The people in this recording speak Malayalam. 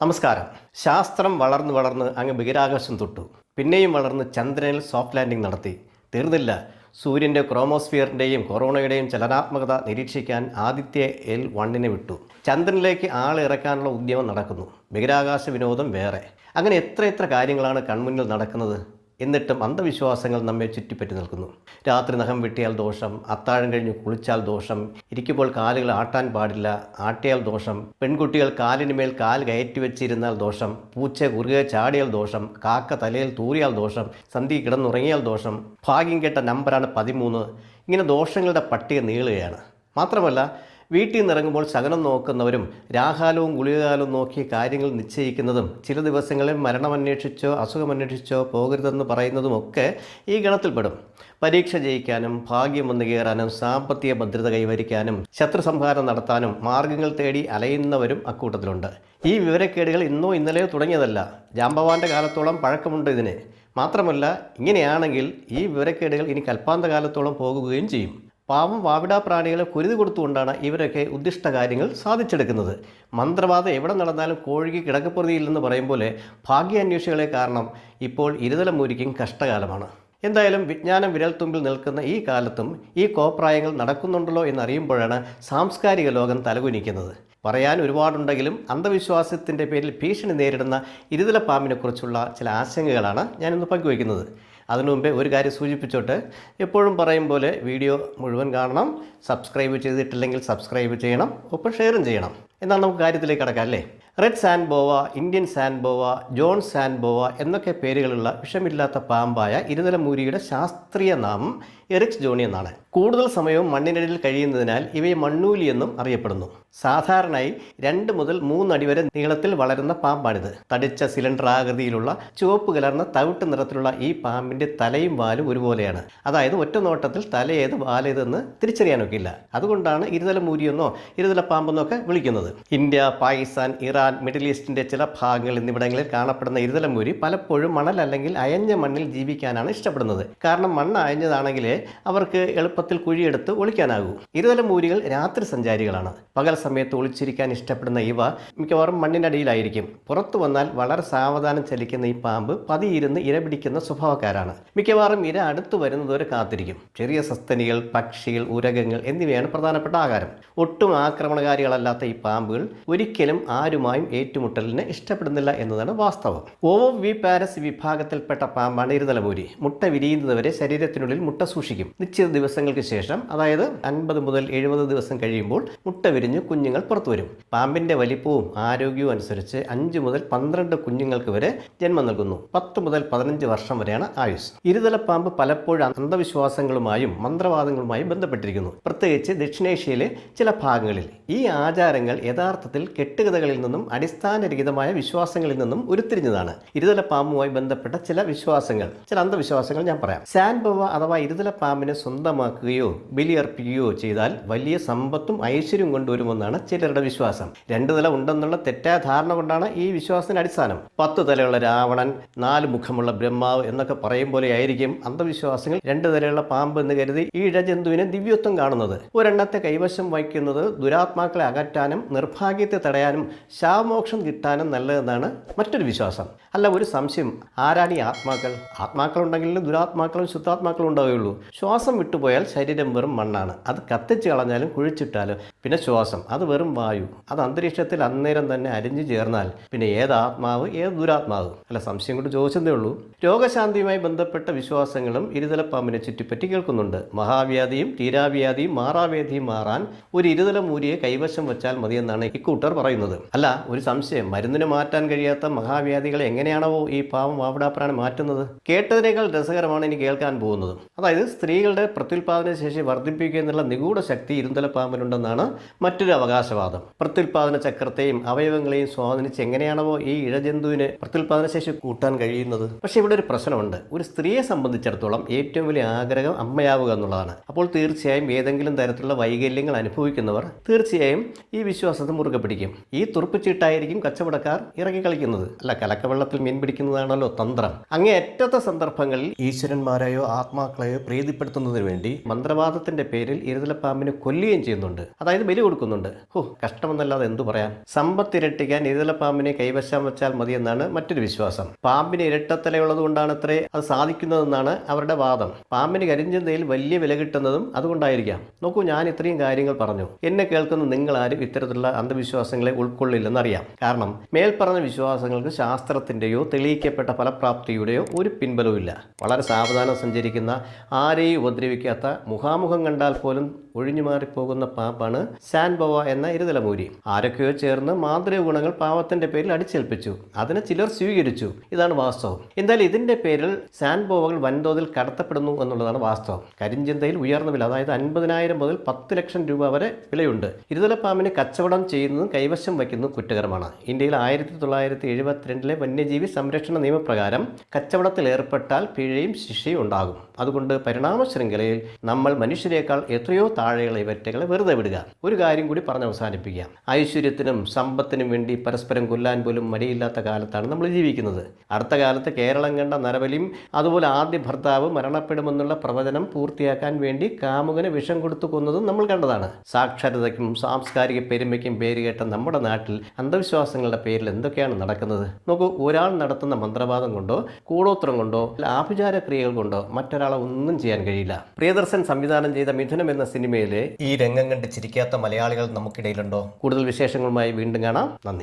നമസ്കാരം. ശാസ്ത്രം വളർന്ന് വളർന്ന് അങ്ങ് ബഹിരാകാശം തൊട്ടു. പിന്നെയും വളർന്ന് ചന്ദ്രനിൽ സോഫ്റ്റ് ലാൻഡിംഗ് നടത്തി. തീർന്നില്ല. സൂര്യന്റെ ക്രോമോസ്ഫിയറിന്റെയും കൊറോണയുടെയും ചലനാത്മകത നിരീക്ഷിക്കാൻ ആദിത്യ എൽ വണ്ണിനെ വിട്ടു. ചന്ദ്രനിലേക്ക് ആളെ ഇറക്കാനുള്ള ഉദ്യമം നടക്കുന്നു. ബഹിരാകാശ വിനോദം വേറെ. അങ്ങനെ എത്ര എത്ര കാര്യങ്ങളാണ് കൺമുന്നിൽ നടക്കുന്നത്? എന്നിട്ടും അന്ധവിശ്വാസങ്ങൾ നമ്മെ ചുറ്റിപ്പറ്റി നിൽക്കുന്നു. രാത്രി നഖം വെട്ടിയാൽ ദോഷം അത്താഴം കഴിഞ്ഞ് കുളിച്ചാൽ ദോഷം ഇരിക്കുമ്പോൾ കാലുകൾ ആട്ടാൻ പാടില്ല ആട്ടിയാൽ ദോഷം പെൺകുട്ടികൾ കാലിന് മേൽ കാൽ കയറ്റി വെച്ചിരുന്നാൽ ദോഷം പൂച്ച കുറുകെ ചാടിയാൽ ദോഷം കാക്ക തലയിൽ തൂറിയാൽ ദോഷം സന്ധി കിടന്നുറങ്ങിയാൽ ദോഷം ഭാഗ്യം കേട്ട നമ്പറാണ് പതിമൂന്ന്. ഇങ്ങനെ ദോഷങ്ങളുടെ പട്ടിക നീളുകയാണ്. മാത്രമല്ല വീട്ടിൽ നിന്ന് ഇറങ്ങുമ്പോൾ ശകനം നോക്കുന്നവരും രാഹാലവും ഗുളികകാലവും നോക്കി കാര്യങ്ങൾ നിശ്ചയിക്കുന്നതും ചില ദിവസങ്ങളിൽ മരണമന്വേഷിച്ചോ അസുഖമന്വേഷിച്ചോ പോകരുതെന്ന് പറയുന്നതുമൊക്കെ ഈ ഗണത്തിൽപ്പെടും. പരീക്ഷ ജയിക്കാനും ഭാഗ്യം വന്നു കയറാനും സാമ്പത്തിക ഭദ്രത കൈവരിക്കാനും ശത്രു സംഹാരം നടത്താനും മാർഗങ്ങൾ തേടി അലയുന്നവരും അക്കൂട്ടത്തിലുണ്ട്. ഈ വിവരക്കേടുകൾ ഇന്നോ ഇന്നലെയോ തുടങ്ങിയതല്ല. ജാമ്പവാന്റെ കാലത്തോളം പഴക്കമുണ്ട് ഇതിന്. മാത്രമല്ല ഇങ്ങനെയാണെങ്കിൽ ഈ വിവരക്കേടുകൾ ഇനി കൽപ്പാന്ത കാലത്തോളം പോകുകയും ചെയ്യും. പാവം വാവിടാ പ്രാണികളെ കുരുതി കൊടുത്തുകൊണ്ടാണ് ഇവരൊക്കെ ഉദ്ദിഷ്ട കാര്യങ്ങൾ സാധിച്ചെടുക്കുന്നത്. മന്ത്രവാദം എവിടെ നടന്നാലും കോഴിക്ക് കിടക്കപ്പുറതിയില്ലെന്ന് പറയും പോലെ ഭാഗ്യാന്വേഷികളെ കാരണം ഇപ്പോൾ ഇരുതലമൂരിക്കും കഷ്ടകാലമാണ്. എന്തായാലും വിജ്ഞാനം വിരൽത്തുമ്പിൽ നിൽക്കുന്ന ഈ കാലത്തും ഈ കോപ്രായങ്ങൾ നടക്കുന്നുണ്ടല്ലോ എന്നറിയുമ്പോഴാണ് സാംസ്കാരിക ലോകം തലകുനിക്കുന്നത്. പറയാൻ ഒരുപാടുണ്ടെങ്കിലും അന്ധവിശ്വാസത്തിന്റെ പേരിൽ ഭീഷണി നേരിടുന്ന ഇരുതല പാമ്പിനെക്കുറിച്ചുള്ള ചില ആശങ്കകളാണ് ഞാനിന്ന് പങ്കുവയ്ക്കുന്നത്. അതിനു മുമ്പേ ഒരു കാര്യം സൂചിപ്പിച്ചോട്ട്. എപ്പോഴും പറയും പോലെ വീഡിയോ മുഴുവൻ കാണണം സബ്സ്ക്രൈബ് ചെയ്തിട്ടില്ലെങ്കിൽ സബ്സ്ക്രൈബ് ചെയ്യണം ഒപ്പം ഷെയറും ചെയ്യണം. എന്നാൽ നമുക്ക് കാര്യത്തിലേക്ക് കടക്കാം അല്ലേ? Red sand boa Indian sand boa John sand boa എന്നൊക്കെ പേരുകളുള്ള വിഷമില്ലാത്ത പാമ്പായ ഇരുതലമൂരിയുടെ ശാസ്ത്രീയ നാമം എറിക്സ് ജോണി എന്നാണ്. കൂടുതൽ സമയവും മണ്ണിനടിയിൽ കഴിയുന്നതിനാൽ ഇവയെ മണ്ണൂലി എന്നും അറിയപ്പെടുന്നു. സാധാരണയായി രണ്ട് മുതൽ മൂന്നടി വരെ നീളത്തിൽ വളരുന്ന പാമ്പാണിത്. തടിച്ച സിലിണ്ടർ ആകൃതിയിലുള്ള ചുവപ്പ് കലർന്ന തവിട്ട് നിറത്തിലുള്ള ഈ പാമ്പിന്റെ തലയും വാലും ഒരുപോലെയാണ്. അതായത് ഒറ്റ നോട്ടത്തിൽ തലയേത് വാലേതെന്ന് തിരിച്ചറിയാനൊക്കില്ല. അതുകൊണ്ടാണ് ഇരുതല മൂരിയെന്നോ ഇരുതല പാമ്പെന്നോ ഒക്കെ വിളിക്കുന്നത്. ഇന്ത്യ പാകിസ്ഥാൻ ഇറാൻ മിഡിൽ ഈസ്റ്റിന്റെ ചില ഭാഗങ്ങൾ എന്നിവിടങ്ങളിൽ കാണപ്പെടുന്ന ഇരുതലമൂരി പലപ്പോഴും മണൽ അല്ലെങ്കിൽ അയഞ്ഞ മണ്ണിൽ ജീവിക്കാനാണ് ഇഷ്ടപ്പെടുന്നത്. കാരണം മണ്ണ് അയഞ്ഞതാണെങ്കിലേ അവർക്ക് എളുപ്പത്തിൽ കുഴിയെടുത്ത് ഒളിക്കാനാകൂ. ഇരുതലമൂരികൾ രാത്രി സഞ്ചാരികളാണ്. പകൽ സമയത്ത് ഒളിച്ചിരിക്കാൻ ഇഷ്ടപ്പെടുന്ന ഇവ മിക്കവാറും മണ്ണിനടിയിലായിരിക്കും പുറത്തു വന്നാൽ വളരെ സാവധാനം ചലിക്കുന്ന ഈ പാമ്പ് പതിയിരുന്ന് ഇര പിടിക്കുന്ന സ്വഭാവക്കാരാണ്. മിക്കവാറും ഇര അടുത്തു വരുന്നതുവരെ കാത്തിരിക്കും. ചെറിയ സസ്തനികൾ പക്ഷികൾ ഉരകങ്ങൾ എന്നിവയാണ് പ്രധാനപ്പെട്ട ആകാരം ഒട്ടും ആക്രമണകാരികളല്ലാത്ത ഈ പാമ്പുകൾ ഒരിക്കലും ആരുമായും ഏറ്റുമുട്ടലിനെ ഇഷ്ടപ്പെടുന്നില്ല എന്നതാണ് വാസ്തവം. ഓവോ വി പാരസ് വിഭാഗത്തിൽപ്പെട്ട പാമ്പാണ് ഇരുതലപൂരി. മുട്ട വിരിയുന്നതുവരെ ശരീരത്തിനുള്ളിൽ മുട്ട സൂക്ഷിക്കും. നിശ്ചിത ദിവസങ്ങൾക്ക് ശേഷം അതായത് അൻപത് മുതൽ എഴുപത് ദിവസം കഴിയുമ്പോൾ മുട്ട വിരിഞ്ഞ് കുഞ്ഞുങ്ങൾ പുറത്തുവരും പാമ്പിന്റെ വലിപ്പവും ആരോഗ്യവും അനുസരിച്ച് അഞ്ച് മുതൽ പന്ത്രണ്ട് കുഞ്ഞുങ്ങൾക്ക് വരെ ജന്മം നൽകുന്നു. പത്ത് മുതൽ പതിനഞ്ച് വർഷം വരെയാണ് ആയുസ്. ഇരുതല പാമ്പ് പലപ്പോഴും അന്ധവിശ്വാസങ്ങളുമായും മന്ത്രവാദങ്ങളുമായും ബന്ധപ്പെട്ടിരിക്കുന്നു. പ്രത്യേകിച്ച് ദക്ഷിണേഷ്യയിലെ ചില ഭാഗങ്ങളിൽ. ഈ ആചാരങ്ങൾ യഥാർത്ഥത്തിൽ കെട്ടുകഥകളിൽ നിന്നും അടിസ്ഥാനരഹിതമായ വിശ്വാസങ്ങളിൽ നിന്നും ഉരുത്തിരിഞ്ഞതാണ്. ഇരുതല പാമ്പുമായി ബന്ധപ്പെട്ട ചില വിശ്വാസങ്ങൾ. ചില അന്ധവിശ്വാസങ്ങൾ ഞാൻ പറയാം. സാൻബവ അഥവാ ഇരുതല പാമ്പിനെ സ്വന്തമാക്കുകയോ ബലിയർപ്പിക്കുകയോ ചെയ്താൽ വലിയ സമ്പത്തും ഐശ്വര്യവും കൊണ്ടുവരുമെന്നാണ് ചിലരുടെ വിശ്വാസം. രണ്ടു തല ഉണ്ടെന്നുള്ള തെറ്റായ ധാരണ കൊണ്ടാണ് ഈ വിശ്വാസത്തിന് അടിസ്ഥാനം. പത്ത് തലയുള്ള രാവണൻ നാല് മുഖമുള്ള ബ്രഹ്മാവ് എന്നൊക്കെ പറയും പോലെ ആയിരിക്കും അന്ധവിശ്വാസങ്ങൾ രണ്ടു തലയുള്ള പാമ്പ് എന്ന് കരുതി ഈ ഇഴജന്തുവിനെ ദിവ്യത്വം കാണുന്നത്. ഒരെണ്ണത്തെ കൈവശം വയ്ക്കുന്നത് ദുരാത്മാക്കളെ അകറ്റാനും നിർഭാഗ്യത്തെ തടയാനും ശാവമോക്ഷം കിട്ടാനും നല്ലതെന്നാണ് മറ്റൊരു വിശ്വാസം. അല്ല ഒരു സംശയം. ആരാണ് ഈ ആത്മാക്കൾ? ആത്മാക്കളുണ്ടെങ്കിലും ദുരാത്മാക്കളും ശുദ്ധാത്മാക്കളും ഉണ്ടാവുകയുള്ളൂ. ശ്വാസം വിട്ടുപോയാൽ ശരീരം വെറും മണ്ണാണ്. അത് കത്തിച്ച് കളഞ്ഞാലും കുഴിച്ചിട്ടാലും പിന്നെ ശ്വാസം അത് വെറും വായു. അത് അന്തരീക്ഷത്തിൽ അന്നേരം തന്നെ അരിഞ്ഞു ചേർന്നാൽ പിന്നെ ഏത് ആത്മാവ് ഏത് ദുരാത്മാവ്? അല്ല സംശയം കൊണ്ട് ചോദിച്ചതേ ഉള്ളൂ. രോഗശാന്തിയുമായി ബന്ധപ്പെട്ട വിശ്വാസങ്ങളും ഇരുതലപ്പാമ്പിനെ ചുറ്റിപ്പറ്റി കേൾക്കുന്നുണ്ട്. മഹാവ്യാധിയും തീരാവ്യാധിയും മാറാവ്യാധിയും മാറാൻ ഒരു ഇരുതല മൂരിയെ കൈവശം വെച്ചാൽ മതിയെന്നാണ് ഇക്കൂട്ടർ പറയുന്നത്. അല്ല ഒരു സംശയം. മരുന്നിന് മാറ്റാൻ കഴിയാത്ത മഹാവ്യാധികളെ എങ്ങനെയാണോ ഈ പാവം വാവിടാപ്രാണി മാറ്റുന്നത്? കേട്ടതിനേക്കാൾ രസകരമാണ് ഇനി കേൾക്കാൻ പോകുന്നത്. അതായത് സ്ത്രീകളുടെ പ്രത്യുൽപാദന ശേഷി വർദ്ധിപ്പിക്കുക എന്നുള്ള നിഗൂഢ ശക്തി ഇരുന്തല പാമ്പിനുണ്ടെന്നാണ് മറ്റൊരു അവകാശവാദം. പ്രത്യുൽപാദന ചക്രത്തെയും അവയവങ്ങളെയും സ്വാധീനിച്ച് എങ്ങനെയാണോ ഈ ഇഴജന്തുവിന് പ്രത്യുൽപാദന ശേഷി കൂട്ടാൻ കഴിയുന്നത്? പക്ഷേ ഇവിടെ ഒരു പ്രശ്നമുണ്ട്. ഒരു സ്ത്രീയെ സംബന്ധിച്ചിടത്തോളം ഏറ്റവും വലിയ ആഗ്രഹം അമ്മയാവുക എന്നുള്ളതാണ്. അപ്പോൾ തീർച്ചയായും ഏതെങ്കിലും തരത്തിലുള്ള വൈകല്യങ്ങൾ അനുഭവിക്കുന്നവർ തീർച്ചയായും ഈ വിശ്വാസം അന്ധവിശ്വാസത്തെ മുറുകെ പിടിക്കും. ഈ തുറുപ്പുചീട്ടായിരിക്കും കച്ചവടക്കാർ ഇറങ്ങി കളിക്കുന്നത്. അല്ല കലക്കവെള്ളത്തിൽ മീൻ പിടിക്കുന്നതാണല്ലോ തന്ത്രം. അങ്ങേ അറ്റത്തെ സന്ദർഭങ്ങളിൽ ഈശ്വരന്മാരെയോ ആത്മാക്കളെയോ പ്രീതിപ്പെടുത്തുന്നതിന് വേണ്ടി മന്ത്രവാദത്തിന്റെ പേരിൽ ഇരുതലപ്പാമ്പിനെ കൊല്ലുകയും ചെയ്യുന്നുണ്ട്. അതായത് ബലി കൊടുക്കുന്നുണ്ട്. ഹോ കഷ്ടമെന്നല്ലാതെ എന്തു പറയാൻ? സമ്പത്ത് ഇരട്ടിക്കാൻ ഇരുതലപ്പാമ്പിനെ കൈവശം വെച്ചാൽ മതിയെന്നാണ് മറ്റൊരു വിശ്വാസം. പാമ്പിന് ഇരട്ടത്തലയുള്ളത് കൊണ്ടാണ് അത്രേ അത് സാധിക്കുന്നതെന്നാണ് അവരുടെ വാദം. പാമ്പിന് കരിഞ്ചന്തയിൽ വലിയ വില കിട്ടുന്നതും അതുകൊണ്ടായിരിക്കാം. നോക്കൂ ഞാൻ ഇത്രയും കാര്യങ്ങൾ പറഞ്ഞു. എന്നെ കേൾക്കുന്ന നിങ്ങൾ ആരും ഇത്തരത്തിലുള്ള അന്ധവിശ്വാസങ്ങളെ ഉൾക്കൊള്ളില്ലെന്നറിയാം. കാരണം മേൽപ്പറഞ്ഞ വിശ്വാസങ്ങൾക്ക് ശാസ്ത്രത്തിന്റെയോ തെളിയിക്കപ്പെട്ട ഫലപ്രാപ്തിയുടെയോ ഒരു പിൻബലവുമില്ല. വളരെ സാവധാനം സഞ്ചരിക്കുന്ന ആരെയും ഉപദ്രവിക്കാത്ത മുഖാമുഖം കണ്ടാൽ പോലും ഒഴിഞ്ഞു മാറിപ്പോകുന്ന പാമ്പാണ് സാൻബോവ എന്ന ഇരുതലമൂരി ആരൊക്കെയോ ചേർന്ന് മാന്ത്രിക ഗുണങ്ങൾ പാവത്തിന്റെ പേരിൽ അടിച്ചേൽപ്പിച്ചു. അതിനെ ചിലർ സ്വീകരിച്ചു. ഇതാണ് വാസ്തവം. എന്തായാലും ഇതിന്റെ പേരിൽ സാൻബോവകൾ വൻതോതിൽ കടത്തപ്പെടുന്നു എന്നുള്ളതാണ് വാസ്തവം. കരിഞ്ചന്തയിൽ ഉയർന്ന വില അതായത് അൻപതിനായിരം മുതൽ പത്ത് ലക്ഷം രൂപ വരെ വിലയുണ്ട്. ഇരുതലപ്പാമ്പിനെ കച്ചവടം ചെയ്യുന്നതും കൈവശം വയ്ക്കുന്നതും കുറ്റകരമാണ്. ഇന്ത്യയിൽ ആയിരത്തി തൊള്ളായിരത്തി എഴുപത്തിരണ്ടിലെ വന്യജീവി സംരക്ഷണ നിയമപ്രകാരം കച്ചവടത്തിൽ ഏർപ്പെട്ടാൽ പിഴയും ശിക്ഷയും ഉണ്ടാകും. അതുകൊണ്ട് പരിണാമ ശൃംഖലയിൽ നമ്മൾ മനുഷ്യരെക്കാൾ എത്രയോ താഴെയുള്ള ഇവറ്റകളെ വെറുതെ വിടുക. ഒരു കാര്യം കൂടി പറഞ്ഞ് അവസാനിപ്പിക്കാം ഐശ്വര്യത്തിനും സമ്പത്തിനും വേണ്ടി പരസ്പരം കൊല്ലാൻ പോലും മടിയില്ലാത്ത കാലത്താണ് നമ്മൾ ജീവിക്കുന്നത്. അടുത്ത കാലത്ത് കേരളം കണ്ട നരബലിയും അതുപോലെ ആദ്യ ഭർത്താവ് മരണപ്പെടുമെന്നുള്ള പ്രവചനം പൂർത്തിയാക്കാൻ വേണ്ടി കാമുകന് വിഷം കൊടുത്തു കൊന്നതും നമ്മൾ കണ്ടതാണ്. സാക്ഷരതയ്ക്കും സാംസ്കാരിക പെരുമയ്ക്കും പേരുകേട്ട നമ്മുടെ നാട്ടിൽ അന്ധവിശ്വാസങ്ങളുടെ പേരിൽ എന്തൊക്കെയാണ് നടക്കുന്നത്? നോക്കൂ ഒരാൾ നടത്തുന്ന മന്ത്രവാദം കൊണ്ടോ കൂടോത്രം കൊണ്ടോ ആഭിചാര ക്രിയകൾ കൊണ്ടോ മറ്റൊരാളെ ഒന്നും ചെയ്യാൻ കഴിയില്ല. പ്രിയദർശൻ സംവിധാനം ചെയ്ത മിഥുനം എന്ന സിനിമയിലെ ഈ രംഗം കണ്ട് ചിരിക്കാത്ത മലയാളികൾ നമുക്കിടയിലുണ്ടോ? കൂടുതൽ വിശേഷങ്ങളുമായി വീണ്ടും കാണാം. നന്ദി.